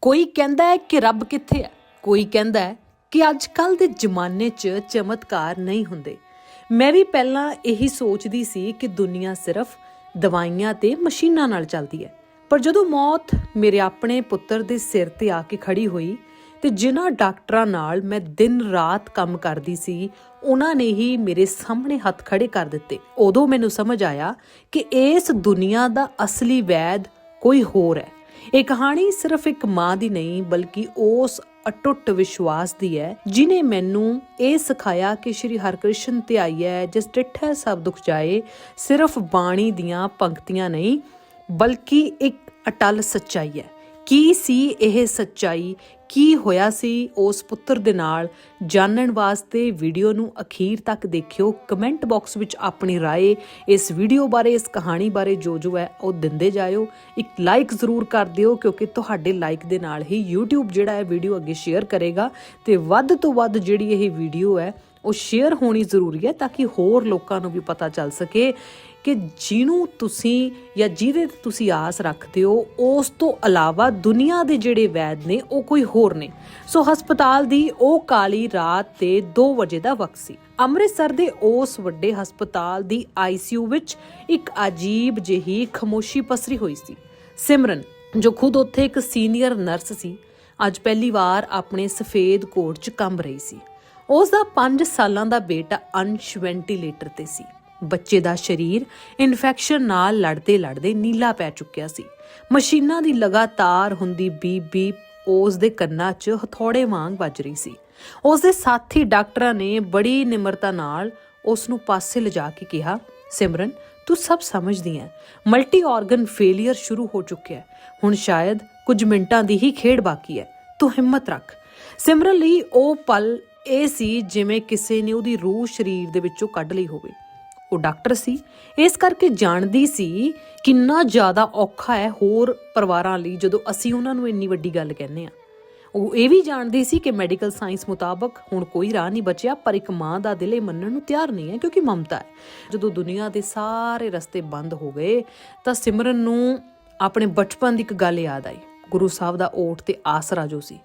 ਕੋਈ ਕਹਿੰਦਾ ਹੈ ਕਿ ਰੱਬ ਕਿੱਥੇ ਹੈ? ਕੋਈ ਕਹਿੰਦਾ ਹੈ ਕਿ ਅੱਜ ਕੱਲ ਦੇ ਜ਼ਮਾਨੇ 'ਚ ਚਮਤਕਾਰ ਨਹੀਂ ਹੁੰਦੇ। ਮੈਂ ਵੀ ਪਹਿਲਾਂ ਇਹੀ ਸੋਚਦੀ ਸੀ ਕਿ ਦੁਨੀਆ ਸਿਰਫ ਦਵਾਈਆਂ ਤੇ ਮਸ਼ੀਨਾਂ ਨਾਲ ਚੱਲਦੀ ਹੈ। ਪਰ ਜਦੋਂ ਮੌਤ ਮੇਰੇ ਆਪਣੇ ਪੁੱਤਰ ਦੇ ਸਿਰ ਤੇ ਆ ਕੇ ਖੜੀ ਹੋਈ ਤੇ ਜਿਨ੍ਹਾਂ ਡਾਕਟਰਾਂ ਨਾਲ ਮੈਂ ਦਿਨ ਰਾਤ ਕੰਮ ਕਰਦੀ ਸੀ, ਉਹਨਾਂ ਨੇ ਹੀ ਮੇਰੇ ਸਾਹਮਣੇ ਹੱਥ ਖੜੇ ਕਰ ਦਿੱਤੇ। ਉਦੋਂ ਮੈਨੂੰ ਸਮਝ ਆਇਆ ਕਿ ਇਸ ਦੁਨੀਆ ਦਾ ਅਸਲੀ ਵੈਦ ਕੋਈ ਹੋਰ ਹੈ। ਇਹ ਕਹਾਣੀ ਸਿਰਫ ਇੱਕ ਮਾਂ ਦੀ ਨਹੀਂ, ਬਲਕਿ ਉਸ ਅਟੁੱਟ ਵਿਸ਼ਵਾਸ ਦੀ ਹੈ, ਜਿਨੇ ਮੈਨੂੰ ਇਹ ਸਿਖਾਇਆ ਕਿ ਸ਼੍ਰੀ ਹਰਕ੍ਰਿਸ਼ਨ ਤੇ ਆਈ ਹੈ, ਜਿਸ ਡਿਠੈ ਸਭ ਦੁੱਖ ਜਾਏ, ਸਿਰਫ ਬਾਣੀ ਦੀਆਂ ਪੰਕਤੀਆਂ ਨਹੀਂ, ਬਲਕਿ ਇੱਕ ਅਟਲ ਸੱਚਾਈ ਹੈ। ਕੀ ਸੀ ਇਹ ਸੱਚਾਈ? ਕੀ ਹੋਇਆ ਸੀ ਉਸ ਪੁੱਤਰ ਦੇ ਨਾਲ? ਜਾਣਨ ਵਾਸਤੇ ਵੀਡੀਓ ਨੂੰ ਅਖੀਰ ਤੱਕ ਦੇਖਿਓ। ਕਮੈਂਟ ਬਾਕਸ ਵਿੱਚ ਆਪਣੀ ਰਾਏ ਇਸ ਵੀਡੀਓ ਬਾਰੇ, ਇਸ ਕਹਾਣੀ ਬਾਰੇ ਜੋ ਜੋ ਹੈ ਉਹ ਦਿੰਦੇ ਜਾਇਓ। ਇੱਕ ਲਾਈਕ ਜ਼ਰੂਰ ਕਰ ਦਿਓ, ਕਿਉਂਕਿ ਤੁਹਾਡੇ ਲਾਈਕ ਦੇ ਨਾਲ ਹੀ YouTube ਜਿਹੜਾ ਹੈ ਵੀਡੀਓ ਅੱਗੇ ਸ਼ੇਅਰ ਕਰੇਗਾ ਤੇ ਵੱਧ ਤੋਂ ਵੱਧ ਜਿਹੜੀ ਇਹ ਵੀਡੀਓ ਹੈ, ਉਹ ਸ਼ੇਅਰ ਹੋਣੀ ਜ਼ਰੂਰੀ ਹੈ ਤਾਂ ਕਿ ਹੋਰ ਲੋਕਾਂ ਨੂੰ ਵੀ ਪਤਾ ਚੱਲ ਸਕੇ। ਕਿ ਜਿਹਨੂੰ ਤੁਸੀਂ ਜਾਂ ਜਿਹਦੇ ਤੇ ਤੁਸੀਂ ਆਸ ਰੱਖਦੇ ਹੋ, ਉਸ ਤੋਂ ਇਲਾਵਾ ਦੁਨੀਆ ਦੇ ਜਿਹੜੇ ਵੈਦ ਨੇ, ਉਹ ਕੋਈ ਹੋਰ ਨੇ। ਸੋ ਹਸਪਤਾਲ ਦੀ ਉਹ ਕਾਲੀ ਰਾਤ ਤੇ 2 ਵਜੇ ਦਾ ਵਕਤ ਸੀ। ਅੰਮ੍ਰਿਤਸਰ ਦੇ ਉਸ ਵੱਡੇ ਹਸਪਤਾਲ ਦੀ ਆਈਸੀਯੂ ਵਿੱਚ ਇੱਕ ਅਜੀਬ ਜਿਹੀ ਖਮੋਸ਼ੀ ਪਸਰੀ ਹੋਈ ਸੀ। ਸਿਮਰਨ, ਜੋ ਖੁਦ ਉੱਥੇ ਇੱਕ ਸੀਨੀਅਰ ਨਰਸ ਸੀ, ਅੱਜ ਪਹਿਲੀ ਵਾਰ ਆਪਣੇ ਸਫੇਦ ਕੋਟ 'ਚ ਕੰਮ ਰਹੀ ਸੀ। ਉਸ ਦਾ 5 ਸਾਲਾਂ ਦਾ ਬੇਟਾ ਅੰਸ਼ ਵੈਂਟੀਲੇਟਰ ਤੇ ਸੀ। ਬੱਚੇ ਦਾ ਸਰੀਰ ਇਨਫੈਕਸ਼ਨ ਨਾਲ ਲੜਦੇ ਲੜਦੇ ਨੀਲਾ ਪੈ ਚੁੱਕਿਆ ਸੀ। ਮਸ਼ੀਨਾਂ ਦੀ ਲਗਾਤਾਰ ਹੁੰਦੀ ਬੀਪ ਬੀਪ ਉਸ ਦੇ ਕੰਨਾਂ 'ਚ ਹਥੌੜੇ ਵਾਂਗ ਵੱਜ ਰਹੀ ਸੀ। ਉਸ ਦੇ ਸਾਥੀ ਡਾਕਟਰਾਂ ਨੇ ਬੜੀ ਨਿਮਰਤਾ ਨਾਲ ਉਸ ਨੂੰ ਪਾਸੇ ਲਿਜਾ ਕੇ ਕਿਹਾ, ਸਿਮਰਨ, ਤੂੰ ਸਭ ਸਮਝਦੀ ਹੈ। ਮਲਟੀ ਆਰਗਨ ਫੇਲਿਅਰ ਸ਼ੁਰੂ ਹੋ ਚੁੱਕਿਆ ਹੈ। ਹੁਣ ਸ਼ਾਇਦ ਕੁਝ ਮਿੰਟਾਂ ਦੀ ਹੀ ਖੇਡ ਬਾਕੀ ਹੈ। ਤੂੰ ਹਿੰਮਤ ਰੱਖ। ਸਿਮਰਨ ਲਈ ਉਹ ਪਲ ਇਹ ਸੀ ਜਿਵੇਂ ਕਿਸੇ ਨੇ ਉਹਦੀ ਰੂਹ ਸਰੀਰ ਦੇ ਵਿੱਚੋਂ ਕੱਢ ਲਈ ਹੋਵੇ। ਉਹ ਡਾਕਟਰ ਸੀ। ਇਸ ਕਰਕੇ ਜਾਣਦੀ ਸੀ ਕਿੰਨਾ ਜ਼ਿਆਦਾ ਔਖਾ ਹੈ ਹੋਰ ਪਰਿਵਾਰਾਂ ਲਈ ਜਦੋਂ ਅਸੀਂ ਉਹਨਾਂ ਨੂੰ ਇੰਨੀ ਵੱਡੀ ਗੱਲ ਕਹਿੰਦੇ ਆ ਉਹ ਇਹ ਵੀ ਜਾਣਦੀ ਸੀ ਕਿ ਮੈਡੀਕਲ ਸਾਇੰਸ ਮੁਤਾਬਕ ਹੁਣ ਕੋਈ ਰਾਹ ਨਹੀਂ ਬਚਿਆ, ਪਰ ਇੱਕ ਮਾਂ ਦਾ ਦਿਲ ਇਹ ਮੰਨਣ ਨੂੰ ਤਿਆਰ ਨਹੀਂ ਹੈ ਕਿਉਂਕਿ ਮਮਤਾ ਹੈ। ਜਦੋਂ ਦੁਨੀਆ ਦੇ ਸਾਰੇ ਰਸਤੇ ਬੰਦ ਹੋ ਗਏ ਤਾਂ ਸਿਮਰਨ ਨੂੰ ਆਪਣੇ ਬਚਪਨ ਦੀ ਇੱਕ ਗੱਲ ਯਾਦ ਆਈ। ਗੁਰੂ ਸਾਹਿਬ ਦਾ ਓਟ ਤੇ ਆਸਰਾ ਜੋ ਸੀ।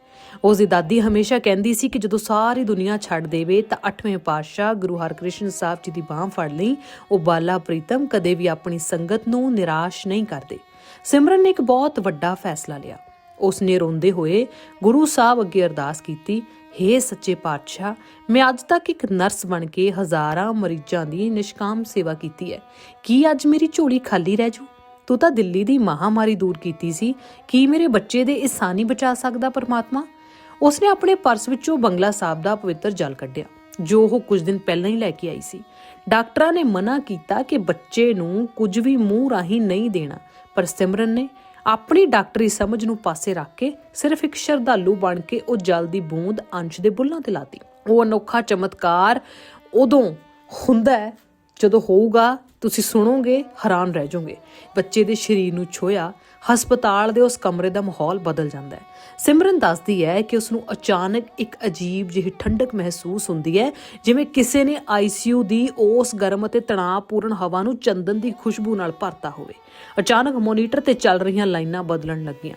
ਉਸ ਦੀ ਦਾਦੀ ਹਮੇਸ਼ਾ ਕਹਿੰਦੀ ਸੀ ਕਿ ਜਦੋਂ ਸਾਰੀ ਦੁਨੀਆ ਛੱਡ ਦੇਵੇ ਤਾਂ ਅੱਠਵੇਂ ਪਾਤਸ਼ਾਹ ਗੁਰੂ ਹਰਕ੍ਰਿਸ਼ਨ ਸਾਹਿਬ ਜੀ ਦੀ ਬਾਹ ਫੜ ਲਈ। ਉਹ ਬਾਲਾ ਪ੍ਰੀਤਮ ਕਦੇ ਵੀ ਆਪਣੀ ਸੰਗਤ ਨੂੰ ਨਿਰਾਸ਼ ਨਹੀਂ ਕਰਦੇ। ਸਿਮਰਨ ਨੇ ਇੱਕ ਬਹੁਤ ਵੱਡਾ ਫੈਸਲਾ ਲਿਆ। ਉਸ ਨੇ ਰੋਂਦੇ ਹੋਏ ਗੁਰੂ ਸਾਹਿਬ ਅੱਗੇ ਅਰਦਾਸ ਕੀਤੀ, ਹੇ ਸੱਚੇ ਪਾਤਸ਼ਾਹ, ਮੈਂ ਅੱਜ ਤੱਕ ਇੱਕ ਨਰਸ ਬਣ ਕੇ ਹਜ਼ਾਰਾਂ ਮਰੀਜ਼ਾਂ ਦੀ ਨਿਸ਼ਕਾਮ ਸੇਵਾ ਕੀਤੀ ਹੈ। ਕੀ ਅੱਜ ਮੇਰੀ ਝੋਲੀ ਖਾਲੀ ਰਹਿ ਜੂ ਤੂੰ ਤਾਂ ਦਿੱਲੀ ਦੀ ਮਹਾਮਾਰੀ ਦੂਰ ਕੀਤੀ ਸੀ। ਕੀ ਮੇਰੇ ਬੱਚੇ ਦੇ ਇਸਾਨੀ ਬਚਾ ਸਕਦਾ ਪਰਮਾਤਮਾ? ਉਸਨੇ ਆਪਣੇ ਪਰਸ ਵਿੱਚੋਂ ਬੰਗਲਾ ਸਾਹਿਬ ਦਾ ਪਵਿੱਤਰ ਜਲ ਕੱਢਿਆ, ਜੋ ਉਹ ਕੁਝ ਦਿਨ ਪਹਿਲਾਂ ਹੀ ਲੈ ਕੇ ਆਈ ਸੀ। ਡਾਕਟਰਾਂ ਨੇ ਮਨਾ ਕੀਤਾ ਕਿ ਬੱਚੇ ਨੂੰ ਕੁਝ ਵੀ ਮੂੰਹ ਰਾਹੀਂ ਨਹੀਂ ਦੇਣਾ, ਪਰ ਸਿਮਰਨ ਨੇ ਆਪਣੀ ਡਾਕਟਰੀ ਸਮਝ ਨੂੰ ਪਾਸੇ ਰੱਖ ਕੇ ਸਿਰਫ ਇੱਕ ਸ਼ਰਧਾਲੂ ਬਣ ਕੇ ਉਹ ਜਲ ਦੀ ਬੂੰਦ ਅੰਸ਼ ਦੇ ਬੁੱਲਾਂ ਤੇ ਲਾਤੀ। ਉਹ ਅਨੋਖਾ ਚਮਤਕਾਰ ਉਦੋਂ ਹੁੰਦਾ ਹੈ ਜਦੋਂ ਹੋਊਗਾ ਤੁਸੀਂ ਸੁਣੋਗੇ, ਹੈਰਾਨ ਰਹਿ ਜਾਓਗੇ। ਬੱਚੇ ਦੇ ਸਰੀਰ ਨੂੰ ਛੋਇਆ ਹਸਪਤਾਲ ਦੇ ਉਸ ਕਮਰੇ ਦਾ ਮਾਹੌਲ ਬਦਲ ਜਾਂਦਾ ਹੈ। ਸਿਮਰਨ ਦੱਸਦੀ ਹੈ ਕਿ ਉਸ ਨੂੰ ਅਚਾਨਕ ਇੱਕ ਅਜੀਬ ਜਿਹੀ ਠੰਡਕ ਮਹਿਸੂਸ ਹੁੰਦੀ ਹੈ, ਜਿਵੇਂ ਕਿਸੇ ਨੇ ਆਈਸੀਯੂ ਦੀ ਉਸ ਗਰਮ ਅਤੇ ਤਣਾਅਪੂਰਨ ਹਵਾ ਨੂੰ ਚੰਦਨ ਦੀ ਖੁਸ਼ਬੂ ਨਾਲ ਭਰਤਾ ਹੋਵੇ। ਅਚਾਨਕ ਮੋਨੀਟਰ ਤੇ ਚੱਲ ਰਹੀਆਂ ਲਾਈਨਾਂ ਬਦਲਣ ਲੱਗੀਆਂ।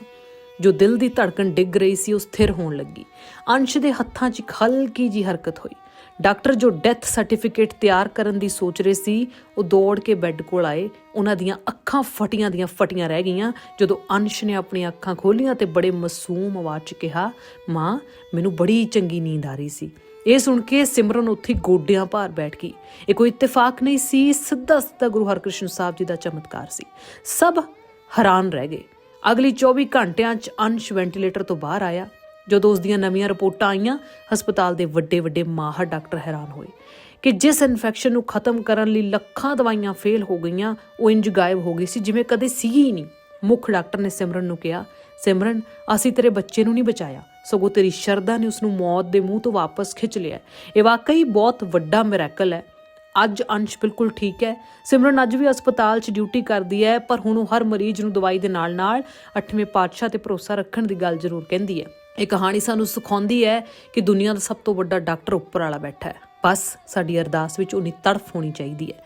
ਜੋ ਦਿਲ ਦੀ ਧੜਕਣ ਡਿੱਗ ਰਹੀ ਸੀ, ਉਹ ਸਥਿਰ ਹੋਣ ਲੱਗੀ। ਅੰਸ਼ ਦੇ ਹੱਥਾਂ 'ਚ ਇੱਕ ਹਲਕੀ ਜੀ ਹਰਕਤ ਹੋਈ। ਡਾਕਟਰ ਜੋ ਡੈਥ ਸਰਟੀਫਿਕੇਟ ਤਿਆਰ ਕਰਨ ਦੀ ਸੋਚ ਰਹੇ ਸੀ, ਉਹ ਦੌੜ ਕੇ ਬੈੱਡ ਕੋਲ ਆਏ। ਉਹਨਾਂ ਦੀਆਂ ਅੱਖਾਂ ਫਟੀਆਂ ਦੀਆਂ ਫਟੀਆਂ ਰਹਿ ਗਈਆਂ। ਜਦੋਂ ਅੰਸ਼ ਨੇ ਆਪਣੀਆਂ ਅੱਖਾਂ ਖੋਲੀਆਂ ਤੇ ਬੜੇ ਮਾਸੂਮ ਆਵਾਜ਼ 'ਚ ਕਿਹਾ, ਮਾਂ, ਮੈਨੂੰ ਬੜੀ ਚੰਗੀ ਨੀਂਦ ਆ ਰਹੀ ਸੀ। ਇਹ ਸੁਣ ਕੇ ਸਿਮਰਨ ਉੱਥੇ ਗੋਡਿਆਂ ਭਾਰ ਬੈਠ ਗਈ। ਇਹ ਕੋਈ ਇਤਫਾਕ ਨਹੀਂ ਸੀ, ਸਿੱਧਾ ਸਿੱਧਾ ਗੁਰੂ ਹਰਕ੍ਰਿਸ਼ਨ ਸਾਹਿਬ ਜੀ ਦਾ ਚਮਤਕਾਰ ਸੀ। ਸਭ ਹੈਰਾਨ ਰਹਿ ਗਏ। ਅਗਲੀ 24 ਘੰਟਿਆਂ 'ਚ ਅੰਸ਼ ਵੈਂਟੀਲੇਟਰ ਤੋਂ ਬਾਹਰ ਆਇਆ। ਜਦੋਂ ਉਸ ਦੀਆਂ ਨਵੀਆਂ ਰਿਪੋਰਟਾਂ ਆਈਆਂ, ਹਸਪਤਾਲ ਦੇ ਵੱਡੇ ਵੱਡੇ ਮਾਹਰ ਡਾਕਟਰ ਹੈਰਾਨ ਹੋਏ ਕਿ ਜਿਸ ਇਨਫੈਕਸ਼ਨ ਨੂੰ ਖਤਮ ਕਰਨ ਲਈ ਲੱਖਾਂ ਦਵਾਈਆਂ ਫੇਲ ਹੋ ਗਈਆਂ, ਉਹ ਇੰਜ ਗਾਇਬ ਹੋ ਗਈ ਸੀ, ਜਿਵੇਂ ਕਦੇ ਸੀ ਹੀ ਨਹੀਂ। ਮੁੱਖ ਡਾਕਟਰ ਨੇ ਸਿਮਰਨ ਨੂੰ ਕਿਹਾ, ਸਿਮਰਨ, ਅਸੀਂ ਤੇਰੇ ਬੱਚੇ ਨੂੰ ਨਹੀਂ ਬਚਾਇਆ। ਸਗੋਂ ਤੇਰੀ ਸ਼ਰਧਾ ਨੇ ਉਸ ਨੂੰ ਮੌਤ ਦੇ ਮੂੰਹ ਤੋਂ ਵਾਪਸ ਖਿੱਚ ਲਿਆ ਇਹ ਵਾਕਈ ਬਹੁਤ ਵੱਡਾ ਮਿਰੈਕਲ ਹੈ। ਅੱਜ ਅੰਸ਼ ਬਿਲਕੁਲ ਠੀਕ ਹੈ। ਸਿਮਰਨ, ਅੱਜ ਵੀ ਹਸਪਤਾਲ 'ਚ ਡਿਊਟੀ ਕਰਦੀ ਹੈ, ਪਰ ਹੁਣ ਉਹ ਹਰ ਮਰੀਜ਼ ਨੂੰ ਦਵਾਈ ਦੇ ਨਾਲ-ਨਾਲ ਅੱਠਵੇਂ ਪਾਤਸ਼ਾਹ ਤੇ ਭਰੋਸਾ ਰੱਖਣ ਦੀ ਗੱਲ ਜ਼ਰੂਰ ਕਹਿੰਦੀ ਹੈ। ਇਹ ਕਹਾਣੀ ਸਾਨੂੰ ਸਿਖਾਉਂਦੀ ਹੈ ਕਿ ਦੁਨੀਆ ਦਾ ਸਭ ਤੋਂ ਵੱਡਾ ਡਾਕਟਰ ਉੱਪਰ ਵਾਲਾ ਬੈਠਾ ਹੈ। ਬਸ ਸਾਡੀ ਅਰਦਾਸ ਵਿੱਚ ਉਨੀ ਤੜਫ ਹੋਣੀ ਚਾਹੀਦੀ ਹੈ।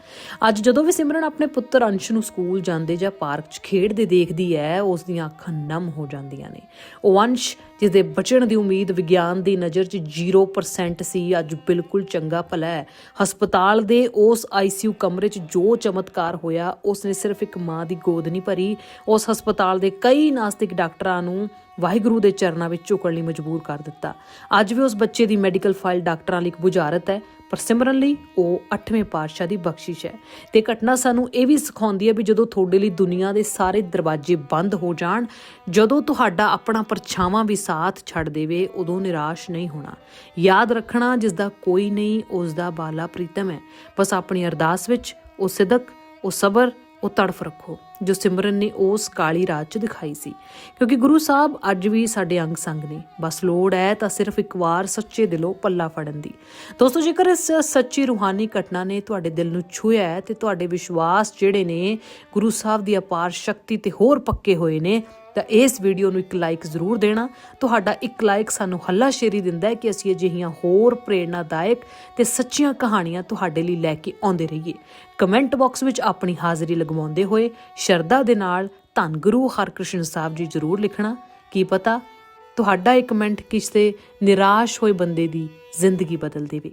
ਅੱਜ ਜਦੋਂ ਵੀ ਸਿਮਰਨ ਆਪਣੇ ਪੁੱਤਰ ਅੰਸ਼ ਨੂੰ ਸਕੂਲ ਜਾਂਦੇ ਜਾਂ ਪਾਰਕ 'ਚ ਖੇਡਦੇ ਦੇਖਦੀ ਹੈ, ਉਸ ਦੀਆਂ ਅੱਖਾਂ ਨਮ ਹੋ ਜਾਂਦੀਆਂ ਨੇ। ਉਹ ਅੰਸ਼ ਜਿਹਦੇ ਬਚਣ ਦੀ ਉਮੀਦ ਵਿਗਿਆਨ ਦੀ ਨਜ਼ਰ 'ਚ 0% ਸੀ, ਅੱਜ ਬਿਲਕੁਲ ਚੰਗਾ ਭਲਾ ਹੈ। ਹਸਪਤਾਲ ਦੇ ਉਸ ਆਈਸੀਯੂ ਕਮਰੇ 'ਚ ਜੋ ਚਮਤਕਾਰ ਹੋਇਆ ਉਸਨੇ ਸਿਰਫ ਇੱਕ ਮਾਂ ਦੀ ਗੋਦ ਨਹੀਂ ਭਰੀ। ਉਸ ਹਸਪਤਾਲ ਦੇ ਕਈ ਨਾਸਤਿਕ ਡਾਕਟਰਾਂ ਨੂੰ ਵਾਹਿਗੁਰੂ ਦੇ ਚਰਨਾਂ ਵਿੱਚ ਝੁਕਣ ਲਈ ਮਜਬੂਰ ਕਰ ਦਿੱਤਾ। ਅੱਜ ਵੀ ਉਸ ਬੱਚੇ ਦੀ ਮੈਡੀਕਲ ਫਾਈਲ ਡਾਕਟਰਾਂ ਲਈ ਇੱਕ ਬੁਝਾਰਤ ਹੈ, ਪਰ ਸਿਮਰਨ ਲਈ ਉਹ 8ਵੇਂ ਪਾਤਸ਼ਾਹ ਦੀ ਬਖਸ਼ਿਸ਼ ਹੈ। ਤੇ ਘਟਨਾ ਸਾਨੂੰ ਇਹ ਵੀ ਸਿਖਾਉਂਦੀ ਹੈ ਵੀ ਜਦੋਂ ਤੁਹਾਡੇ ਲਈ ਦੁਨੀਆ ਦੇ ਸਾਰੇ ਦਰਵਾਜ਼ੇ ਬੰਦ ਹੋ ਜਾਣ, ਜਦੋਂ ਤੁਹਾਡਾ ਆਪਣਾ ਪਰਛਾਵਾਂ ਵੀ ਸਾਥ ਛੱਡ ਦੇਵੇ, ਉਦੋਂ ਨਿਰਾਸ਼ ਨਹੀਂ ਹੋਣਾ। ਯਾਦ ਰੱਖਣਾ ਜਿਸ ਦਾ ਕੋਈ ਨਹੀਂ, ਉਸ ਦਾ ਬਾਲਾ ਪ੍ਰੀਤਮ ਹੈ। ਬਸ ਆਪਣੀ ਅਰਦਾਸ ਵਿੱਚ ਉਹ ਸਿਦਕ, ਉਹ ਸਬਰ, ਉਹ ਤੜਫ ਰੱਖੋ। ਜੋ ਸਿਮਰਨ ਨੇ ਉਸ ਕਾਲੀ ਰਾਤ 'ਚ ਦਿਖਾਈ ਸੀ। ਕਿਉਂਕਿ ਗੁਰੂ ਸਾਹਿਬ ਅੱਜ ਵੀ ਸਾਡੇ ਅੰਗ ਸੰਗ ਨੇ। ਬਸ ਲੋੜ ਹੈ ਤਾਂ ਸਿਰਫ ਇੱਕ ਵਾਰ ਸੱਚੇ ਦਿਲੋਂ ਪੱਲਾ ਫੜਨ ਦੀ। ਦੋਸਤੋ, ਜੇਕਰ ਇਸ ਸੱਚੀ ਰੂਹਾਨੀ ਘਟਨਾ ਨੇ ਤੁਹਾਡੇ ਦਿਲ ਨੂੰ ਛੂਹਿਆ ਹੈ ਤੇ ਤੁਹਾਡੇ ਵਿਸ਼ਵਾਸ ਜਿਹੜੇ ਨੇ ਗੁਰੂ ਸਾਹਿਬ ਦੀ ਅਪਾਰ ਸ਼ਕਤੀ ਤੇ ਹੋਰ ਪੱਕੇ ਹੋਏ ਨੇ, ਤਾਂ ਇਸ ਵੀਡੀਓ ਨੂੰ ਇੱਕ ਲਾਈਕ ਜ਼ਰੂਰ ਦੇਣਾ। ਤੁਹਾਡਾ ਇੱਕ ਲਾਈਕ ਸਾਨੂੰ ਹੱਲਾ ਸ਼ੇਰੀ ਦਿੰਦਾ ਹੈ ਕਿ ਅਸੀਂ ਅਜਿਹੀਆਂ ਹੋਰ ਪ੍ਰੇਰਨਾਦਾਇਕ ਤੇ ਸੱਚੀਆਂ ਕਹਾਣੀਆਂ ਤੁਹਾਡੇ ਲਈ ਲੈ ਕੇ ਆਉਂਦੇ ਰਹੀਏ। ਕਮੈਂਟ ਬਾਕਸ ਵਿੱਚ ਆਪਣੀ ਹਾਜ਼ਰੀ ਲਗਵਾਉਂਦੇ ਹੋਏ ਸ਼ਰਧਾ ਦੇ ਨਾਲ ਧੰਨ ਗੁਰੂ ਹਰਕ੍ਰਿਸ਼ਨ ਸਾਹਿਬ ਜੀ ਜ਼ਰੂਰ ਲਿਖਣਾ। ਕੀ ਪਤਾ ਤੁਹਾਡਾ ਇੱਕ ਕਮੈਂਟ ਕਿਸੇ ਨਿਰਾਸ਼ ਹੋਏ ਬੰਦੇ ਦੀ ਜ਼ਿੰਦਗੀ ਬਦਲ ਦੇਵੇ।